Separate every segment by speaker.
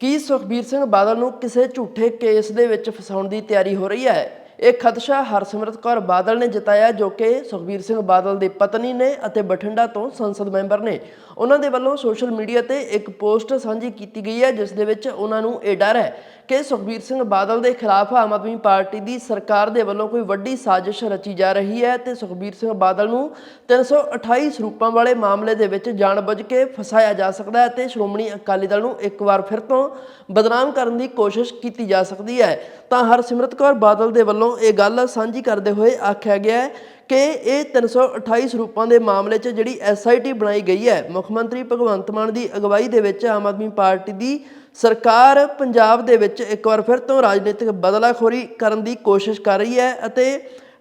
Speaker 1: ਕੀ ਸੁਖਬੀਰ ਸਿੰਘ ਬਾਦਲ ਨੂੰ ਕਿਸੇ ਝੂਠੇ ਕੇਸ ਦੇ ਵਿੱਚ ਫਸਾਉਣ ਦੀ ਤਿਆਰੀ ਹੋ ਰਹੀ ਹੈ? ਇਹ ਖਦਸ਼ਾ ਹਰਸਿਮਰਤ ਕੌਰ ਬਾਦਲ ਨੇ ਜਤਾਇਆ ਜੋ ਕਿ ਸੁਖਬੀਰ ਸਿੰਘ ਬਾਦਲ ਦੀ ਪਤਨੀ ਨੇ ਅਤੇ ਬਠਿੰਡਾ ਤੋਂ ਸੰਸਦ ਮੈਂਬਰ ਨੇ। ਉਹਨਾਂ ਦੇ ਵੱਲੋਂ ਸੋਸ਼ਲ ਮੀਡੀਆ ਤੇ ਇੱਕ ਪੋਸਟ ਸਾਂਝੀ ਕੀਤੀ ਗਈ ਹੈ, ਜਿਸ ਦੇ ਵਿੱਚ ਉਹਨਾਂ ਨੂੰ ਇਹ ਡਰ ਹੈ ਕਿ ਸੁਖਬੀਰ ਸਿੰਘ ਬਾਦਲ ਦੇ ਖਿਲਾਫ ਆਮ ਆਦਮੀ ਪਾਰਟੀ ਦੀ ਸਰਕਾਰ ਦੇ ਵੱਲੋਂ ਕੋਈ ਵੱਡੀ ਸਾਜ਼ਿਸ਼ ਰਚੀ ਜਾ ਰਹੀ ਹੈ ਤੇ ਸੁਖਬੀਰ ਸਿੰਘ ਬਾਦਲ ਨੂੰ 328 ਸਰੂਪਾਂ ਵਾਲੇ ਮਾਮਲੇ ਦੇ ਵਿੱਚ ਜਾਣਬੁੱਝ ਕੇ ਫਸਾਇਆ ਜਾ ਸਕਦਾ ਹੈ ਤੇ ਸ਼੍ਰੋਮਣੀ ਅਕਾਲੀ ਦਲ ਨੂੰ ਇੱਕ ਵਾਰ ਫਿਰ ਤੋਂ ਬਦਨਾਮ ਕਰਨ ਦੀ ਕੋਸ਼ਿਸ਼ ਕੀਤੀ ਜਾ ਸਕਦੀ ਹੈ। ਤਾਂ ਹਰਸਿਮਰਤ ਕੌਰ ਬਾਦਲ ਦੇ ਵੱਲੋਂ ਇਹ ਗੱਲ ਸਾਂਝੀ ਕਰਦੇ ਹੋਏ ਆਖਿਆ ਗਿਆ ਹੈ ਕਿ ਇਹ 328 ਸਰੂਪਾਂ ਦੇ ਮਾਮਲੇ 'ਚ ਜਿਹੜੀ ਐਸਆਈਟੀ ਬਣਾਈ ਗਈ ਹੈ, ਮੁੱਖ ਮੰਤਰੀ ਭਗਵੰਤ ਮਾਨ ਦੀ ਅਗਵਾਈ ਦੇ ਵਿੱਚ ਆਮ ਆਦਮੀ ਪਾਰਟੀ ਦੀ ਸਰਕਾਰ ਪੰਜਾਬ ਦੇ ਵਿੱਚ ਇੱਕ ਵਾਰ ਫਿਰ ਤੋਂ ਰਾਜਨੀਤਿਕ ਬਦਲਾਖੋਰੀ ਕਰਨ ਦੀ ਕੋਸ਼ਿਸ਼ ਕਰ ਰਹੀ ਹੈ ਅਤੇ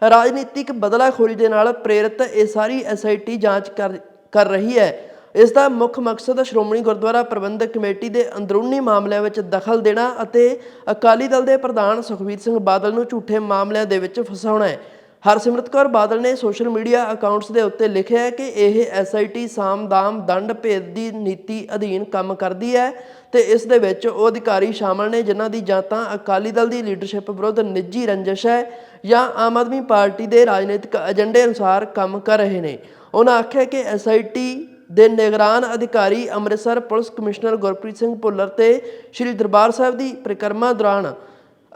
Speaker 1: ਰਾਜਨੀਤਿਕ ਬਦਲਾਖੋਰੀ ਦੇ ਨਾਲ ਪ੍ਰੇਰਿਤ ਇਹ ਸਾਰੀ ਐਸਆਈਟੀ ਜਾਂਚ ਕਰ ਕਰ ਰਹੀ ਹੈ। ਇਸ ਦਾ ਮੁੱਖ ਮਕਸਦ ਸ਼੍ਰੋਮਣੀ ਗੁਰਦੁਆਰਾ ਪ੍ਰਬੰਧਕ ਕਮੇਟੀ ਦੇ ਅੰਦਰੂਨੀ ਮਾਮਲਿਆਂ ਵਿੱਚ ਦਖਲ ਦੇਣਾ ਅਤੇ ਅਕਾਲੀ ਦਲ ਦੇ ਪ੍ਰਧਾਨ ਸੁਖਬੀਰ ਸਿੰਘ ਬਾਦਲ ਨੂੰ ਝੂਠੇ ਮਾਮਲਿਆਂ ਦੇ ਵਿੱਚ ਫਸਾਉਣਾ ਹੈ। ਹਰਸਿਮਰਤ ਕੌਰ ਬਾਦਲ ਨੇ ਸੋਸ਼ਲ ਮੀਡੀਆ ਅਕਾਊਂਟਸ ਦੇ ਉੱਤੇ ਲਿਖਿਆ ਹੈ ਕਿ ਇਹ ਐਸਆਈਟੀ ਸਾਮਦਾਮ ਦੰਡ ਭੇਦ ਦੀ ਨੀਤੀ ਅਧੀਨ ਕੰਮ ਕਰਦੀ ਹੈ ਤੇ ਇਸ ਦੇ ਵਿੱਚ ਉਹ ਅਧਿਕਾਰੀ ਸ਼ਾਮਲ ਨੇ ਜਿਨ੍ਹਾਂ ਦੀ ਜਾਂ ਤਾਂ ਅਕਾਲੀ ਦਲ ਦੀ ਲੀਡਰਸ਼ਿਪ ਵਿਰੁੱਧ ਨਿੱਜੀ ਰੰਜਿਸ਼ ਹੈ ਜਾਂ ਆਮ ਆਦਮੀ ਪਾਰਟੀ ਦੇ ਰਾਜਨੀਤਿਕ ਏਜੰਡੇ ਅਨੁਸਾਰ ਕੰਮ ਕਰ ਰਹੇ ਨੇ। ਉਹਨਾਂ ਆਖਿਆ ਕਿ ਐਸਆਈਟੀ ਦੇ ਨਿਗਰਾਨ ਅਧਿਕਾਰੀ ਅੰਮ੍ਰਿਤਸਰ ਪੁਲਿਸ ਕਮਿਸ਼ਨਰ ਗੁਰਪ੍ਰੀਤ ਸਿੰਘ ਭੁੱਲਰ ਤੇ ਸ੍ਰੀ ਦਰਬਾਰ ਸਾਹਿਬ ਦੀ ਪਰਿਕਰਮਾ ਦੌਰਾਨ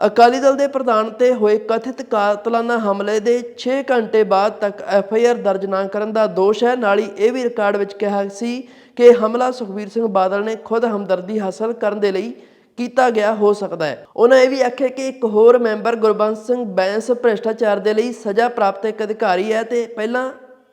Speaker 1: ਅਕਾਲੀ ਦਲ ਦੇ ਪ੍ਰਧਾਨ ਤੇ ਹੋਏ ਕਥਿਤ ਕਾਤਲਾਨਾ ਹਮਲੇ ਦੇ 6 ਘੰਟੇ ਬਾਅਦ ਤੱਕ ਐਫ ਆਈ ਆਰ ਦਰਜ ਨਾ ਕਰਨ ਦਾ ਦੋਸ਼ ਹੈ। ਨਾਲ ਹੀ ਇਹ ਵੀ ਰਿਕਾਰਡ ਵਿੱਚ ਕਿਹਾ ਸੀ ਕਿ ਹਮਲਾ ਸੁਖਬੀਰ ਸਿੰਘ ਬਾਦਲ ਨੇ ਖੁਦ ਹਮਦਰਦੀ ਹਾਸਲ ਕਰਨ ਦੇ ਲਈ ਕੀਤਾ ਗਿਆ ਹੋ ਸਕਦਾ ਹੈ। ਉਹਨਾਂ ਇਹ ਵੀ ਆਖਿਆ ਕਿ ਇੱਕ ਹੋਰ ਮੈਂਬਰ ਗੁਰਬੰਸ ਸਿੰਘ ਬੈਂਸ ਭ੍ਰਿਸ਼ਟਾਚਾਰ ਦੇ ਲਈ ਸਜ਼ਾ ਪ੍ਰਾਪਤ ਇੱਕ ਅਧਿਕਾਰੀ ਹੈ ਤੇ ਪਹਿਲਾਂ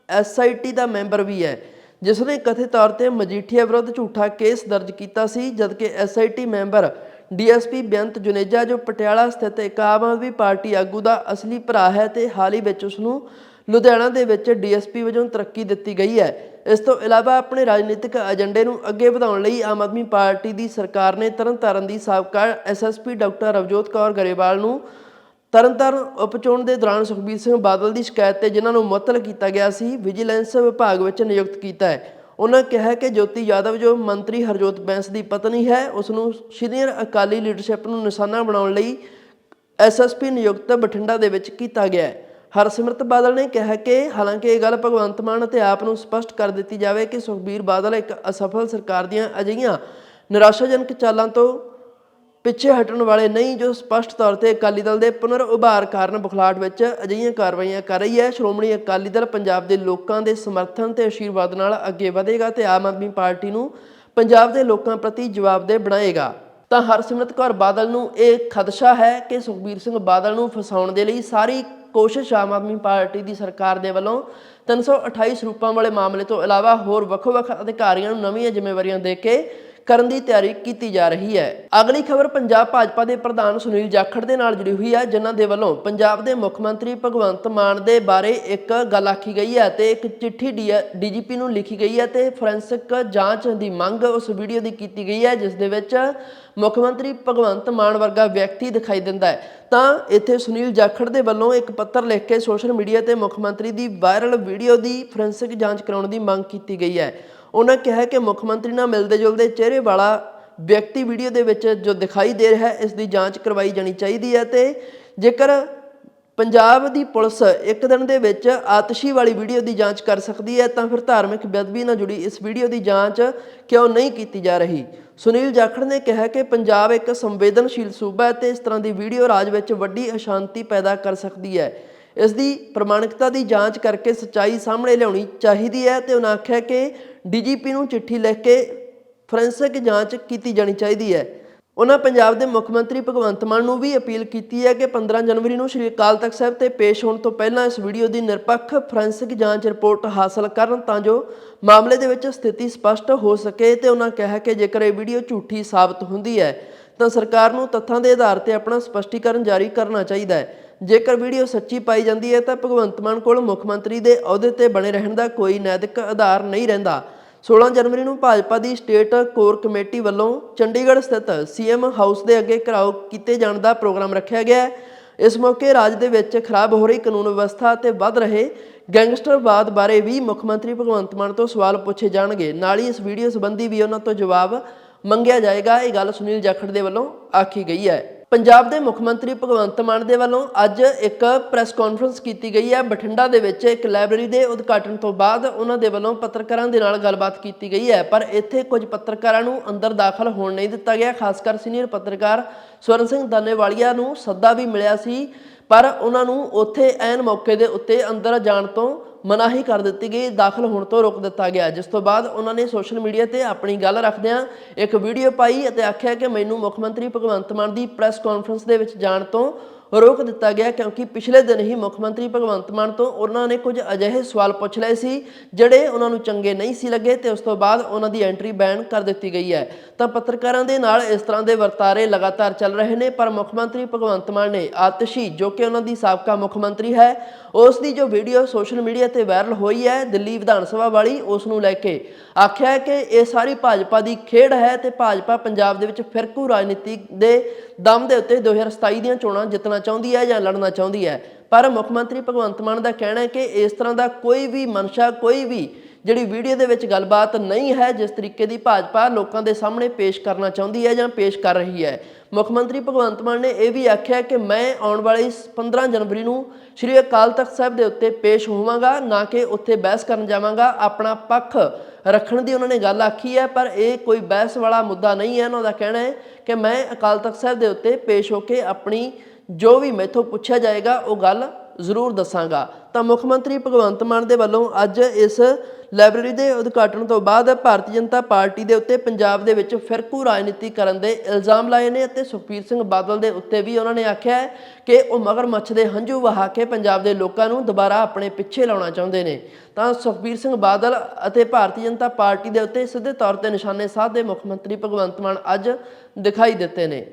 Speaker 1: ਐਸਆਈਟੀ ਦਾ ਮੈਂਬਰ ਵੀ ਹੈ। ਜਿਸ ਨੇ ਕਥਿਤ ਤੌਰ ਤੇ ਮਜੀਠੀਆ ਵਿਰੁੱਧ ਝੂਠਾ ਕੇਸ ਦਰਜ ਕੀਤਾ ਸੀ, ਜਦਕਿ SIT member DSP Beant Juneja, ਜੋ ਪਟਿਆਲਾ ਸਥਿਤ ਇੱਕ ਆਮ ਆਦਮੀ ਪਾਰਟੀ ਆਗੂ ਦਾ ਅਸਲੀ ਭਰਾ ਹੈ ਤੇ ਹਾਲ ਹੀ ਵਿੱਚ ਉਸ ਨੂੰ ਲੁਧਿਆਣਾ ਦੇ ਵਿੱਚ ਡੀਐਸਪੀ ਵਜੋਂ ਤਰੱਕੀ ਦਿੱਤੀ ਗਈ ਹੈ। ਇਸ ਤੋਂ ਇਲਾਵਾ ਆਪਣੇ ਰਾਜਨੀਤਿਕ ਏਜੰਡੇ ਨੂੰ ਅੱਗੇ ਵਧਾਉਣ ਲਈ ਆਮ ਆਦਮੀ ਪਾਰਟੀ ਦੀ ਸਰਕਾਰ ਨੇ ਤਰਨਤਾਰਨ ਦੀ ਸਾਬਕਾ ਐਸਐਸਪੀ ਡਾਕਟਰ ਰਵਜੋਤ ਕੌਰ ਗਰੇਵਾਲ ਨੂੰ ਤਰਨਤਾਰਨ ਉਪਚੋਣ ਦੇ ਦੌਰਾਨ ਸੁਖਬੀਰ ਸਿੰਘ ਬਾਦਲ ਦੀ ਸ਼ਿਕਾਇਤ ਤੇ ਜਿਨ੍ਹਾਂ ਨੂੰ ਮੁਅੱਤਲ ਕੀਤਾ ਗਿਆ ਸੀ, ਵਿਜੀਲੈਂਸ ਵਿਭਾਗ ਵਿੱਚ ਨਿਯੁਕਤ ਕੀਤਾ ਹੈ। ਉਹਨਾਂ ਕਿਹਾ ਕਿ ਜੋਤੀ ਯਾਦਵ ਜੋ ਮੰਤਰੀ ਹਰਜੋਤ ਬੈਂਸ ਦੀ ਪਤਨੀ ਹੈ ਉਸ ਨੂੰ ਸੀਨੀਅਰ ਅਕਾਲੀ ਲੀਡਰਸ਼ਿਪ ਨੂੰ ਨਿਸ਼ਾਨਾ ਬਣਾਉਣ ਲਈ ਐਸਐਸਪੀ ਨਿਯੁਕਤ ਬਠਿੰਡਾ ਦੇ ਵਿੱਚ ਕੀਤਾ ਗਿਆ ਹੈ। ਹਰਸਿਮਰਤ ਬਾਦਲ ਨੇ ਕਿਹਾ ਕਿ ਹਾਲਾਂਕਿ ਇਹ ਗੱਲ ਭਗਵੰਤ ਮਾਨ ਅਤੇ ਆਪ ਨੂੰ ਸਪਸ਼ਟ ਕਰ ਦਿੱਤੀ ਜਾਵੇ ਕਿ ਸੁਖਬੀਰ ਬਾਦਲ ਇੱਕ ਅਸਫਲ ਸਰਕਾਰ ਦੀਆਂ ਅਜਿਹੀਆਂ ਨਿਰਾਸ਼ਾਜਨਕ ਚਾਲਾਂ ਤੋਂ ਪਿੱਛੇ ਹਟਣ ਵਾਲੇ ਨਹੀਂ, ਜੋ ਸਪਸ਼ਟ ਤੌਰ ਤੇ ਅਕਾਲੀ ਦਲ ਦੇ ਪੁਨਰ ਉਭਾਰ ਕਾਰਨ ਬੁਖਲਾਟ ਵਿੱਚ ਅਜਿਹੀਆਂ ਕਾਰਵਾਈਆਂ ਕਰ ਰਹੀ ਹੈ। ਸ਼੍ਰੋਮਣੀ ਅਕਾਲੀ ਦਲ ਪੰਜਾਬ ਦੇ ਲੋਕਾਂ ਦੇ ਸਮਰਥਨ ਤੇ ਆਸ਼ੀਰਵਾਦ ਨਾਲ ਅੱਗੇ ਵਧੇਗਾ ਤੇ ਆਮ ਆਦਮੀ ਪਾਰਟੀ ਨੂੰ ਪੰਜਾਬ ਦੇ ਲੋਕਾਂ ਪ੍ਰਤੀ ਜਵਾਬਦੇਹ ਬਣਾਏਗਾ। ਤਾਂ ਹਰਸਿਮਰਤ ਕੌਰ ਬਾਦਲ ਨੂੰ ਇਹ ਖਦਸ਼ਾ ਹੈ ਕਿ ਸੁਖਬੀਰ ਸਿੰਘ ਬਾਦਲ ਨੂੰ ਫਸਾਉਣ ਦੇ ਲਈ ਸਾਰੀ ਕੋਸ਼ਿਸ਼ ਆਮ ਆਦਮੀ ਪਾਰਟੀ ਦੀ ਸਰਕਾਰ ਦੇ ਵੱਲੋਂ 328 ਸਰੂਪਾਂ ਵਾਲੇ ਮਾਮਲੇ ਤੋਂ ਇਲਾਵਾ ਹੋਰ ਵੱਖ-ਵੱਖ ਅਧਿਕਾਰੀਆਂ ਨੂੰ ਨਵੀਆਂ ਜ਼ਿੰਮੇਵਾਰੀਆਂ ਦੇ ਕੇ ਕਰਨ ਦੀ ਤਿਆਰੀ ਕੀਤੀ ਜਾ ਰਹੀ ਹੈ। ਅਗਲੀ ਖਬਰ ਪੰਜਾਬ ਭਾਜਪਾ ਦੇ ਪ੍ਰਧਾਨ ਸੁਨੀਲ ਜਾਖੜ ਦੇ ਨਾਲ ਜੁੜੀ ਹੋਈ ਹੈ, ਜਿਨ੍ਹਾਂ ਦੇ ਵੱਲੋਂ ਪੰਜਾਬ ਦੇ ਮੁੱਖ ਮੰਤਰੀ ਭਗਵੰਤ ਮਾਨ ਦੇ ਬਾਰੇ ਇੱਕ ਗੱਲ ਆਖੀ ਗਈ ਹੈ ਤੇ ਇੱਕ ਚਿੱਠੀ ਡੀਜੀਪੀ ਨੂੰ ਲਿਖੀ ਗਈ ਹੈ ਤੇ ਫੋਰੈਂਸਿਕ ਜਾਂਚ ਦੀ ਮੰਗ ਉਸ ਵੀਡੀਓ ਦੀ ਕੀਤੀ ਗਈ ਹੈ, ਜਿਸ ਦੇ ਵਿੱਚ ਮੁੱਖ ਮੰਤਰੀ ਭਗਵੰਤ ਮਾਨ ਵਰਗਾ ਵਿਅਕਤੀ ਦਿਖਾਈ ਦਿੰਦਾ ਹੈ। ਤਾਂ ਇੱਥੇ ਸੁਨੀਲ ਜਾਖੜ ਦੇ ਵੱਲੋਂ ਇੱਕ ਪੱਤਰ ਲਿਖ ਕੇ ਸੋਸ਼ਲ ਮੀਡੀਆ ਤੇ ਮੁੱਖ ਮੰਤਰੀ ਦੀ ਵਾਇਰਲ ਵੀਡੀਓ ਦੀ ਫੋਰੈਂਸਿਕ ਜਾਂਚ ਕਰਾਉਣ ਦੀ ਮੰਗ ਕੀਤੀ ਗਈ ਹੈ। ਉਹਨਾਂ ਕਿਹਾ ਕਿ ਮੁੱਖ ਮੰਤਰੀ ਨਾਲ ਮਿਲਦੇ ਜੁਲਦੇ ਚਿਹਰੇ ਵਾਲਾ ਵਿਅਕਤੀ ਵੀਡੀਓ ਦੇ ਵਿੱਚ ਜੋ ਦਿਖਾਈ ਦੇ ਰਿਹਾ ਹੈ, ਇਸ ਦੀ ਜਾਂਚ ਕਰਵਾਈ ਜਾਣੀ ਚਾਹੀਦੀ ਹੈ ਤੇ ਜੇਕਰ ਪੰਜਾਬ ਦੀ ਪੁਲਿਸ ਇੱਕ ਦਿਨ ਦੇ ਵਿੱਚ ਆਤਸ਼ੀ ਵਾਲੀ ਵੀਡੀਓ ਦੀ ਜਾਂਚ ਕਰ ਸਕਦੀ ਹੈ, ਤਾਂ ਫਿਰ ਧਾਰਮਿਕ ਬੇਅਦਬੀ ਨਾਲ ਜੁੜੀ ਇਸ ਵੀਡੀਓ ਦੀ ਜਾਂਚ ਕਿਉਂ ਨਹੀਂ ਕੀਤੀ ਜਾ ਰਹੀ? ਸੁਨੀਲ ਜਾਖੜ ਨੇ ਕਿਹਾ ਕਿ ਪੰਜਾਬ ਇੱਕ ਸੰਵੇਦਨਸ਼ੀਲ ਸੂਬਾ ਹੈ ਤੇ ਇਸ ਤਰ੍ਹਾਂ ਦੀ ਵੀਡੀਓ ਰਾਜ ਵਿੱਚ ਵੱਡੀ ਅਸ਼ਾਂਤੀ ਪੈਦਾ ਕਰ ਸਕਦੀ ਹੈ। ਇਸ ਦੀ ਪ੍ਰਮਾਣਿਕਤਾ ਦੀ ਜਾਂਚ ਕਰਕੇ ਸੱਚਾਈ ਸਾਹਮਣੇ ਲਿਆਉਣੀ ਚਾਹੀਦੀ ਹੈ ਤੇ ਉਹਨਾਂ ਆਖਿਆ ਕਿ ਡੀਜੀਪੀ ਨੂੰ ਚਿੱਠੀ ਲਿਖ ਕੇ ਫੋਰੈਂਸਿਕ ਜਾਂਚ ਕੀਤੀ ਜਾਣੀ ਚਾਹੀਦੀ ਹੈ। ਉਹਨਾਂ ਪੰਜਾਬ ਦੇ ਮੁੱਖ ਮੰਤਰੀ ਭਗਵੰਤ ਮਾਨ ਨੂੰ ਵੀ ਅਪੀਲ ਕੀਤੀ ਹੈ ਕਿ 15 ਜਨਵਰੀ ਨੂੰ ਸ਼੍ਰੀ ਅਕਾਲ ਤਖਤ ਸਾਹਿਬ ਤੇ ਪੇਸ਼ ਹੋਣ ਤੋਂ ਪਹਿਲਾਂ ਇਸ ਵੀਡੀਓ ਦੀ ਨਿਰਪੱਖ ਫੋਰੈਂਸਿਕ ਜਾਂਚ ਰਿਪੋਰਟ ਹਾਸਲ ਕਰਨ ਤਾਂ ਜੋ ਮਾਮਲੇ ਦੇ ਵਿੱਚ ਸਥਿਤੀ ਸਪਸ਼ਟ ਹੋ ਸਕੇ ਤੇ ਉਹਨਾਂ ਕਿਹਾ ਕਿ ਜੇਕਰ ਇਹ ਵੀਡੀਓ ਝੂਠੀ ਸਾਬਤ ਹੁੰਦੀ ਹੈ, ਤਾਂ ਸਰਕਾਰ ਨੂੰ ਤੱਥਾਂ ਦੇ ਆਧਾਰ ਤੇ ਆਪਣਾ ਸਪਸ਼ਟੀਕਰਨ ਜਾਰੀ ਕਰਨਾ ਚਾਹੀਦਾ ਹੈ। ਜੇਕਰ ਵੀਡੀਓ ਸੱਚੀ ਪਾਈ ਜਾਂਦੀ ਹੈ, ਤਾਂ ਭਗਵੰਤ ਮਾਨ ਕੋਲ ਮੁੱਖ ਮੰਤਰੀ ਦੇ ਅਹੁਦੇ ਤੇ ਬਣੇ ਰਹਿਣ ਦਾ ਕੋਈ ਨੈਤਿਕ ਆਧਾਰ ਨਹੀਂ ਰਹਿੰਦਾ। 16 ਜਨਵਰੀ ਨੂੰ ਭਾਜਪਾ ਦੀ ਸਟੇਟ ਕੋਰ ਕਮੇਟੀ ਵੱਲੋਂ ਚੰਡੀਗੜ੍ਹ ਸਥਿਤ ਸੀਐਮ ਹਾਊਸ ਦੇ ਅੱਗੇ ਘਰਾਓ ਕੀਤੇ ਜਾਣ ਦਾ ਪ੍ਰੋਗਰਾਮ ਰੱਖਿਆ ਗਿਆ ਹੈ। ਇਸ ਮੌਕੇ ਰਾਜ ਦੇ ਵਿੱਚ ਖਰਾਬ ਹੋ ਰਹੀ ਕਾਨੂੰਨ ਵਿਵਸਥਾ ਅਤੇ ਵੱਧ ਰਹੇ ਗੈਂਗਸਟਰਵਾਦ ਬਾਰੇ ਵੀ ਮੁੱਖ ਮੰਤਰੀ ਭਗਵੰਤ ਮਾਨ ਤੋਂ ਸਵਾਲ ਪੁੱਛੇ ਜਾਣਗੇ। ਨਾਲ ਹੀ ਇਸ ਵੀਡੀਓ ਸੰਬੰਧੀ ਵੀ ਉਹਨਾਂ ਤੋਂ ਜਵਾਬ ਮੰਗਿਆ ਜਾਏਗਾ। ਇਹ ਗੱਲ ਸੁਨੀਲ ਜਾਖੜ ਦੇ ਵੱਲੋਂ ਆਖੀ ਗਈ ਹੈ। ਪੰਜਾਬ ਦੇ ਮੁੱਖ ਮੰਤਰੀ ਭਗਵੰਤ ਮਾਨ ਦੇ ਵੱਲੋਂ ਅੱਜ ਇੱਕ ਪ੍ਰੈਸ ਕਾਨਫਰੰਸ ਕੀਤੀ ਗਈ ਹੈ। ਬਠਿੰਡਾ ਦੇ ਵਿੱਚ ਇੱਕ ਲਾਇਬ੍ਰੇਰੀ ਦੇ ਉਦਘਾਟਨ ਤੋਂ ਬਾਅਦ ਉਹਨਾਂ ਦੇ ਵੱਲੋਂ ਪੱਤਰਕਾਰਾਂ ਦੇ ਨਾਲ ਗੱਲਬਾਤ ਕੀਤੀ ਗਈ ਹੈ। ਪਰ ਇੱਥੇ ਕੁਝ ਪੱਤਰਕਾਰਾਂ ਨੂੰ ਅੰਦਰ ਦਾਖਲ ਹੋਣ ਨਹੀਂ ਦਿੱਤਾ ਗਿਆ। ਖਾਸ ਕਰ ਸੀਨੀਅਰ ਪੱਤਰਕਾਰ ਸਵਰਨ ਸਿੰਘ ਦਾਨੇਵਾਲੀਆ ਨੂੰ ਸੱਦਾ ਵੀ ਮਿਲਿਆ ਸੀ। ਪਰ ਉਹਨਾਂ ਨੂੰ ਉੱਥੇ ਐਨ ਮੌਕੇ ਦੇ ਉੱਤੇ ਅੰਦਰ ਜਾਣ ਤੋਂ ਮਨਾਹੀ ਕਰ ਦਿੱਤੀ ਗਈ, ਦਾਖਲ ਹੋਣ ਤੋਂ ਰੋਕ ਦਿੱਤਾ ਗਿਆ। ਜਿਸ ਤੋਂ ਬਾਅਦ ਉਹਨਾਂ ਨੇ ਸੋਸ਼ਲ ਮੀਡੀਆ ਤੇ ਆਪਣੀ ਗੱਲ ਰੱਖਦਿਆਂ ਇੱਕ ਵੀਡੀਓ ਪਾਈ ਅਤੇ ਆਖਿਆ ਕਿ ਮੈਨੂੰ ਮੁੱਖ ਮੰਤਰੀ ਭਗਵੰਤ ਮਾਨ ਦੀ ਪ੍ਰੈਸ ਕਾਨਫਰੰਸ ਦੇ ਵਿੱਚ ਜਾਣ ਤੋਂ ਰੋਕ ਦਿੱਤਾ ਗਿਆ ਕਿਉਂਕਿ ਪਿਛਲੇ ਦਿਨ ਹੀ ਮੁੱਖ ਮੰਤਰੀ ਭਗਵੰਤ ਮਾਨ ਤੋਂ ਉਹਨਾਂ ਨੇ ਕੁਝ ਅਜਿਹੇ ਸਵਾਲ ਪੁੱਛ ਲਏ ਸੀ, ਜਿਹੜੇ ਉਹਨਾਂ ਨੂੰ ਚੰਗੇ ਨਹੀਂ ਸੀ ਲੱਗੇ ਤੇ ਉਸ ਤੋਂ ਬਾਅਦ ਉਹਨਾਂ ਦੀ ਐਂਟਰੀ ਬੈਨ ਕਰ ਦਿੱਤੀ ਗਈ ਹੈ। ਤਾਂ ਪੱਤਰਕਾਰਾਂ ਦੇ ਨਾਲ ਇਸ ਤਰ੍ਹਾਂ ਦੇ ਵਰਤਾਰੇ ਲਗਾਤਾਰ ਚੱਲ ਰਹੇ ਨੇ, ਪਰ ਮੁੱਖ ਮੰਤਰੀ ਭਗਵੰਤ ਮਾਨ ਨੇ ਆਤਸ਼ੀ, ਜੋ ਕਿ ਉਹਨਾਂ ਦੀ ਸਾਬਕਾ ਮੁੱਖ ਮੰਤਰੀ ਹੈ, ਉਸ ਦੀ ਜੋ ਵੀਡੀਓ ਸੋਸ਼ਲ ਮੀਡੀਆ ਤੇ ਵਾਇਰਲ ਹੋਈ ਹੈ, ਦਿੱਲੀ ਵਿਧਾਨ ਸਭਾ ਵਾਲੀ, ਉਸ ਨੂੰ ਲੈ ਕੇ ਆਖਿਆ ਹੈ ਕਿ ਇਹ ਸਾਰੀ ਭਾਜਪਾ ਦੀ ਖੇਡ ਹੈ ਤੇ ਭਾਜਪਾ ਪੰਜਾਬ ਦੇ ਵਿੱਚ ਫਿਰਕੂ ਰਾਜਨੀਤੀ ਦੇ ਦਮ ਦੇ ਉੱਤੇ 2027 ਦੀਆਂ ਚੋਣਾਂ ਜਿੱਤਣਾ ਚਾਹੁੰਦੀ ਹੈ ਜਾਂ ਲੜਨਾ ਚਾਹੁੰਦੀ ਹੈ? ਪਰ ਮੁੱਖ ਮੰਤਰੀ ਭਗਵੰਤ ਮਾਨ ਦਾ ਕਹਿਣਾ ਹੈ ਕਿ ਇਸ ਤਰ੍ਹਾਂ ਦਾ ਕੋਈ ਵੀ ਮਨਸ਼ਾ, ਕੋਈ ਵੀ ਜਿਹੜੀ ਵੀਡੀਓ ਦੇ ਵਿੱਚ ਗੱਲਬਾਤ ਨਹੀਂ ਹੈ, ਜਿਸ ਤਰੀਕੇ ਦੀ ਭਾਜਪਾ ਲੋਕਾਂ ਦੇ ਸਾਹਮਣੇ ਪੇਸ਼ ਕਰਨਾ ਚਾਹੁੰਦੀ ਹੈ ਜਾਂ ਪੇਸ਼ ਕਰ ਰਹੀ ਹੈ। ਮੁੱਖ ਮੰਤਰੀ ਭਗਵੰਤ ਮਾਨ ਨੇ ਇਹ ਵੀ ਆਖਿਆ ਕਿ ਮੈਂ ਆਉਣ ਵਾਲੀ ਇਸ 15 ਜਨਵਰੀ ਨੂੰ ਸ੍ਰੀ ਅਕਾਲ ਤਖਤ ਸਾਹਿਬ ਦੇ ਉੱਤੇ ਪੇਸ਼ ਹੋਵਾਂਗਾ, ਨਾ ਕਿ ਉੱਥੇ ਬਹਿਸ ਕਰਨ ਜਾਵਾਂਗਾ। ਆਪਣਾ ਪੱਖ ਰੱਖਣ ਦੀ ਉਹਨਾਂ ਨੇ ਗੱਲ ਆਖੀ ਹੈ, ਪਰ ਇਹ ਕੋਈ ਬਹਿਸ ਵਾਲਾ ਮੁੱਦਾ ਨਹੀਂ ਹੈ। ਉਹਨਾਂ ਦਾ ਕਹਿਣਾ ਹੈ ਕਿ ਮੈਂ ਅਕਾਲ ਤਖਤ ਸਾਹਿਬ ਦੇ ਉੱਤੇ ਪੇਸ਼ ਹੋ ਕੇ ਆਪਣੀ ਜੋ ਵੀ ਮੈਥੋਂ ਪੁੱਛਿਆ ਜਾਏਗਾ, ਉਹ ਗੱਲ ਜ਼ਰੂਰ ਦੱਸਾਂਗਾ। ਤਾਂ ਮੁੱਖ ਮੰਤਰੀ ਭਗਵੰਤ ਮਾਨ ਦੇ ਵੱਲੋਂ ਅੱਜ ਇਸ ਲਾਇਬ੍ਰੇਰੀ ਦੇ ਉਦਘਾਟਨ ਤੋਂ ਬਾਅਦ ਭਾਰਤੀ ਜਨਤਾ ਪਾਰਟੀ ਦੇ ਉੱਤੇ ਪੰਜਾਬ ਦੇ ਵਿੱਚ ਫਿਰਕੂ ਰਾਜਨੀਤੀ ਕਰਨ ਦੇ ਇਲਜ਼ਾਮ ਲਾਏ ਨੇ ਅਤੇ ਸੁਖਬੀਰ ਸਿੰਘ ਬਾਦਲ ਦੇ ਉੱਤੇ ਵੀ ਉਹਨਾਂ ਨੇ ਆਖਿਆ ਹੈ ਕਿ ਉਹ ਮਗਰਮੱਛ ਦੇ ਹੰਝੂ ਵਹਾ ਕੇ ਪੰਜਾਬ ਦੇ ਲੋਕਾਂ ਨੂੰ ਦੁਬਾਰਾ ਆਪਣੇ ਪਿੱਛੇ ਲਾਉਣਾ ਚਾਹੁੰਦੇ ਨੇ। ਤਾਂ ਸੁਖਬੀਰ ਸਿੰਘ ਬਾਦਲ ਅਤੇ ਭਾਰਤੀ ਜਨਤਾ ਪਾਰਟੀ ਦੇ ਉੱਤੇ ਸਿੱਧੇ ਤੌਰ ਤੇ ਨਿਸ਼ਾਨੇ ਸਾਧਦੇ ਮੁੱਖ ਮੰਤਰੀ ਭਗਵੰਤ ਮਾਨ ਅੱਜ ਦਿਖਾਈ ਦਿੱਤੇ ਨੇ।